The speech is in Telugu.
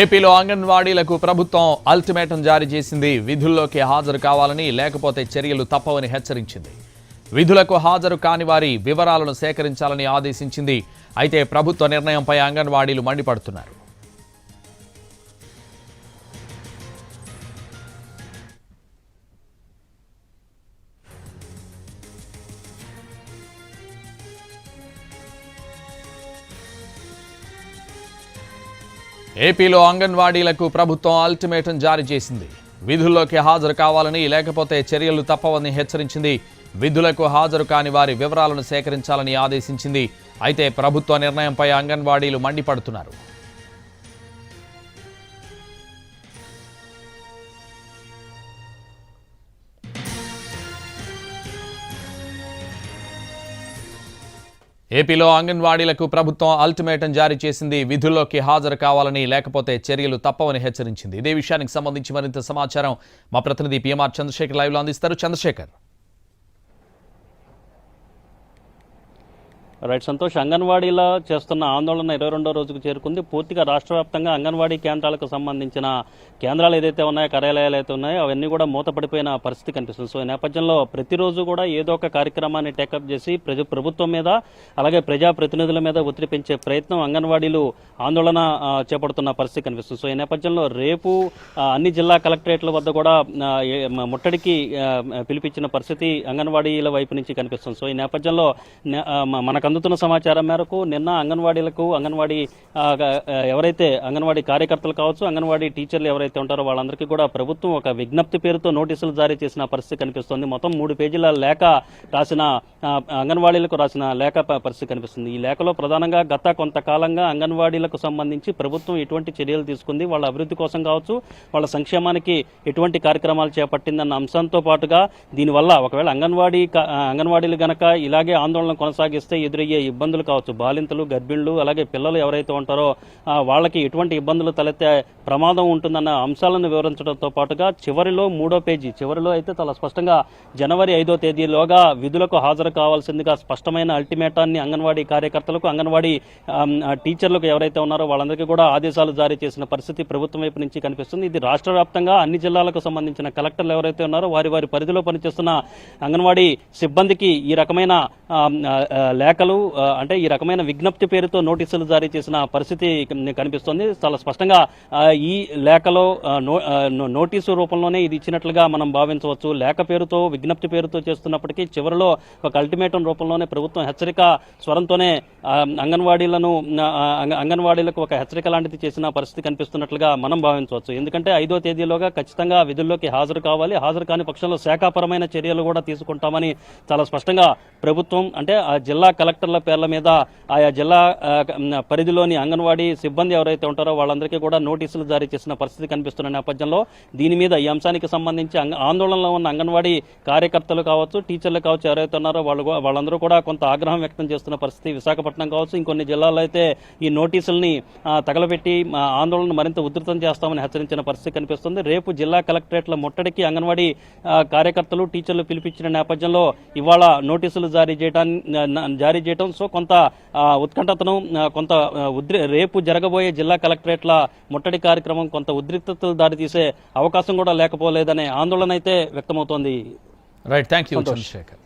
ఏపీలో అంగన్వాడీలకు ప్రభుత్వం అల్టిమేటం జారీ చేసింది. విధుల్లోకి హాజరు కావాలని లేకపోతే చర్యలు తప్పవని హెచ్చరించింది. విధులకు హాజరు కాని వారి వివరాలను సేకరించాలని ఆదేశించింది. అయితే ప్రభుత్వ నిర్ణయంపై అంగన్వాడీలు మండిపడుతున్నారు. ఏపీలో అంగన్వాడీలకు ప్రభుత్వం అల్టిమేటం జారీ చేసింది. విధుల్లోకి హాజరు కావాలని లేకపోతే చర్యలు తప్పవని హెచ్చరించింది. విధులకు హాజరు కాని వారి వివరాలను సేకరించాలని ఆదేశించింది. అయితే ప్రభుత్వ నిర్ణయంపై అంగన్వాడీలు మండిపడుతున్నారు. ఏపీలో అంగన్వాడీలకు ప్రభుత్వం అల్టిమేటం జారీ చేసింది. విధుల్లోకి హాజరు కావాలని లేకపోతే చర్యలు తప్పవని హెచ్చరించింది. ఇదే విషయానికి సంబంధించి మరింత సమాచారం మా ప్రతినిధి పిఎంఆర్ చంద్రశేఖర్ లైవ్లో అందిస్తారు. చంద్రశేఖర్. రైట్ సంతోష్. అంగన్వాడీలో చేస్తున్న ఆందోళన ఇరవై రెండో రోజుకు చేరుకుంది. పూర్తిగా రాష్ట్ర వ్యాప్తంగా అంగన్వాడీ కేంద్రాలకు సంబంధించిన కేంద్రాలు ఏదైతే ఉన్నాయో కార్యాలయాలు అయితే ఉన్నాయో అవన్నీ కూడా మూతపడిపోయిన పరిస్థితి కనిపిస్తుంది. సో ఈ నేపథ్యంలో ప్రతిరోజు కూడా ఏదో ఒక కార్యక్రమాన్ని టేకప్ చేసి ప్రజ ప్రభుత్వం మీద అలాగే ప్రజాప్రతినిధుల మీద ఒత్తిడి పెంచే ప్రయత్నం అంగన్వాడీలు ఆందోళన చేపడుతున్న పరిస్థితి కనిపిస్తుంది. సో ఈ నేపథ్యంలో రేపు అన్ని జిల్లా కలెక్టరేట్ల వద్ద కూడా ముట్టడికి పిలిపించిన పరిస్థితి అంగన్వాడీల వైపు నుంచి కనిపిస్తుంది. సో ఈ నేపథ్యంలో నే- మనకు అందుతున్న సమాచారం మేరకు నిన్న అంగన్వాడీలకు అంగన్వాడీ ఎవరైతే అంగన్వాడీ కార్యకర్తలు కావచ్చు అంగన్వాడీ టీచర్లు ఎవరైతే ఉంటారో వాళ్ళందరికీ కూడా ప్రభుత్వం ఒక విజ్ఞప్తి పేరుతో నోటీసులు జారీ చేసిన పరిస్థితి కనిపిస్తోంది. మొత్తం మూడు పేజీల లేఖ రాసిన అంగన్వాడీలకు రాసిన లేఖ పరిస్థితి కనిపిస్తుంది. ఈ లేఖలో ప్రధానంగా గత కొంతకాలంగా అంగన్వాడీలకు సంబంధించి ప్రభుత్వం ఎటువంటి చర్యలు తీసుకుంది వాళ్ళ అభివృద్ధి కోసం కావచ్చు వాళ్ళ సంక్షేమానికి ఎటువంటి కార్యక్రమాలు చేపట్టిందన్న అంశంతో పాటుగా దీనివల్ల ఒకవేళ అంగన్వాడీ అంగన్వాడీలు గనక ఇలాగే ఆందోళన కొనసాగిస్తే ఎదురయ్యే ఇబ్బందులు కావచ్చు. బాలింతలు గర్భిణులు అలాగే పిల్లలు ఎవరైతే ఉంటారో వాళ్ళకి ఎటువంటి ఇబ్బందులు తలెత్తే ప్రమాదం ఉంటుందన్న అంశాలను వివరించడంతో పాటుగా చివరిలో మూడో పేజీ చివరిలో అయితే చాలా స్పష్టంగా జనవరి ఐదో తేదీలోగా విధులకు హాజరు కావాల్సిందిగా స్పష్టమైన అల్టిమేటాన్ని అంగన్వాడీ కార్యకర్తలకు అంగన్వాడీ టీచర్లకు ఎవరైతే ఉన్నారో వాళ్ళందరికీ కూడా ఆదేశాలు జారీ చేసిన పరిస్థితి ప్రభుత్వం వైపు నుంచి కనిపిస్తుంది. ఇది రాష్ట్ర వ్యాప్తంగా అన్ని జిల్లాలకు సంబంధించిన కలెక్టర్లు ఎవరైతే ఉన్నారో వారి వారి పరిధిలో పనిచేస్తున్న అంగన్వాడీ సిబ్బందికి ఈ రకమైన లేఖలు అంటే ఈ రకమైన విజ్ఞప్తి పేరుతో నోటీసులు జారీ చేసిన పరిస్థితి కనిపిస్తుంది. చాలా స్పష్టంగా ఈ లేఖలో నోటీసు రూపంలోనే ఇది ఇచ్చినట్లుగా మనం భావించవచ్చు. లేఖ పేరుతో విజ్ఞప్తి పేరుతో చేస్తున్నప్పటికీ చివరిలో ఒక అల్టిమేటం రూపంలోనే ప్రభుత్వం హెచ్చరిక స్వరంతోనే అంగన్వాడీలను అంగన్వాడీలకు ఒక హెచ్చరిక లాంటిది చేసిన పరిస్థితి కనిపిస్తున్నట్లుగా మనం భావించవచ్చు. ఎందుకంటే ఐదో తేదీలోగా ఖచ్చితంగా విధుల్లోకి హాజరు కావాలి. హాజరు కాని పక్షంలో శాఖాపరమైన చర్యలు కూడా తీసుకుంటామని చాలా స్పష్టంగా ప్రభుత్వం అంటే ఆ జిల్లా కలెక్టర్ల పేర్ల మీద ఆయా జిల్లా పరిధిలోని అంగన్వాడీ సిబ్బంది ఎవరైతే ఉంటారో వాళ్ళందరికీ కూడా నోటీసులు జారీ చేసిన పరిస్థితి కనిపిస్తున్న నేపథ్యంలో దీని మీద ఈ అంశానికి సంబంధించి అంగ- ఆందోళనలో ఉన్న అంగన్వాడీ కార్యకర్తలు కావచ్చు టీచర్లు కావచ్చు ఎవరైతే ఉన్నారో వాళ్ళు వాళ్ళందరూ కూడా కొంత ఆగ్రహం వ్యక్తం చేస్తున్న పరిస్థితి విశాఖపట్నం కావచ్చు ఇంకొన్ని జిల్లాల్లో అయితే ఈ నోటీసుల్ని తగలబెట్టి ఆందోళన మరింత ఉధృతం చేస్తామని హెచ్చరించిన పరిస్థితి కనిపిస్తుంది. రేపు జిల్లా కలెక్టరేట్ల ముట్టడికి అంగన్వాడీ కార్యకర్తలు టీచర్లు పిలిపించిన నేపథ్యంలో ఇవాళ నోటీసులు జారీ చేయడాన్ని జారీ చేయడం సో కొంత ఉత్కంఠతను కొంత ఉద్రి రేపు జరగబోయే జిల్లా కలెక్టరేట్ల ముట్టడి కార్యక్రమం కొంత ఉద్రిక్తతలు దారితీసే అవకాశం కూడా లేకపోలేదనే ఆందోళన అయితే వ్యక్తమవుతోంది. Right thank you Chandrasekhar.